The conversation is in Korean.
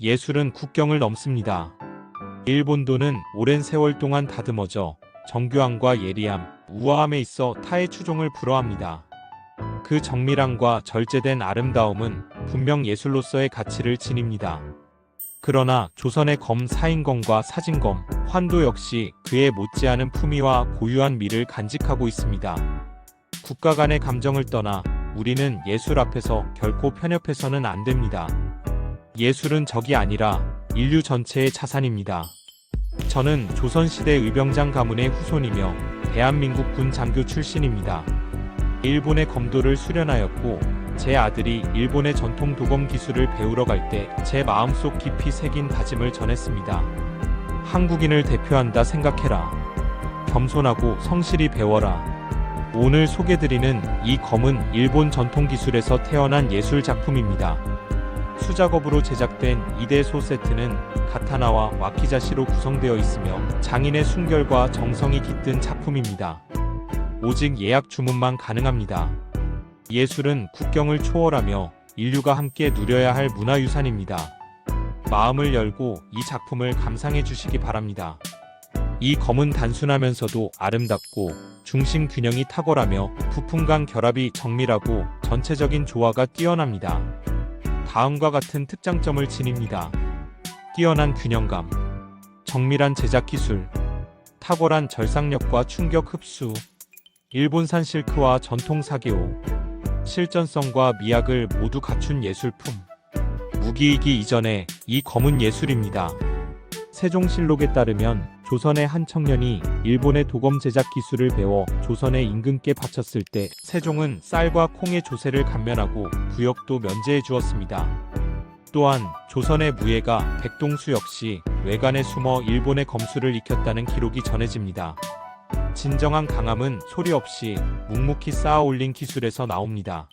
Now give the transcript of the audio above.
예술은 국경을 넘습니다. 일본도는 오랜 세월 동안 다듬어져 정교함과 예리함, 우아함에 있어 타의 추종을 불허합니다. 그 정밀함과 절제된 아름다움은 분명 예술로서의 가치를 지닙니다. 그러나 조선의 검 사인검과 사진검, 환도 역시 그에 못지않은 품위와 고유한 미를 간직하고 있습니다. 국가 간의 감정을 떠나 우리는 예술 앞에서 결코 편협해서는 안 됩니다. 예술은 적이 아니라 인류 전체의 자산입니다. 저는 조선시대 의병장 가문의 후손이며 대한민국 군 장교 출신입니다. 일본의 검도를 수련하였고 제 아들이 일본의 전통 도검 기술을 배우러 갈 때 제 마음속 깊이 새긴 다짐을 전했습니다. 한국인을 대표한다 생각해라. 겸손하고 성실히 배워라. 오늘 소개드리는 이 검은 일본 전통 기술에서 태어난 예술 작품입니다. 수작업으로 제작된 2대 소 세트는 가타나와 와키자시로 구성되어 있으며 장인의 순결과 정성이 깃든 작품입니다. 오직 예약 주문만 가능합니다. 예술은 국경을 초월하며 인류가 함께 누려야 할 문화유산입니다. 마음을 열고 이 작품을 감상해 주시기 바랍니다. 이 검은 단순하면서도 아름답고 중심 균형이 탁월하며 부품간 결합이 정밀하고 전체적인 조화가 뛰어납니다. 다음과 같은 특장점을 지닙니다. 뛰어난 균형감, 정밀한 제작 기술, 탁월한 절상력과 충격 흡수, 일본산 실크와 전통 사계오, 실전성과 미학을 모두 갖춘 예술품. 무기이기 이전에 이 검은 예술입니다. 세종실록에 따르면 조선의 한 청년이 일본의 도검 제작 기술을 배워 조선의 임금께 바쳤을 때 세종은 쌀과 콩의 조세를 감면하고 부역도 면제해 주었습니다. 또한 조선의 무예가 백동수 역시 외관에 숨어 일본의 검수를 익혔다는 기록이 전해집니다. 진정한 강함은 소리 없이 묵묵히 쌓아 올린 기술에서 나옵니다.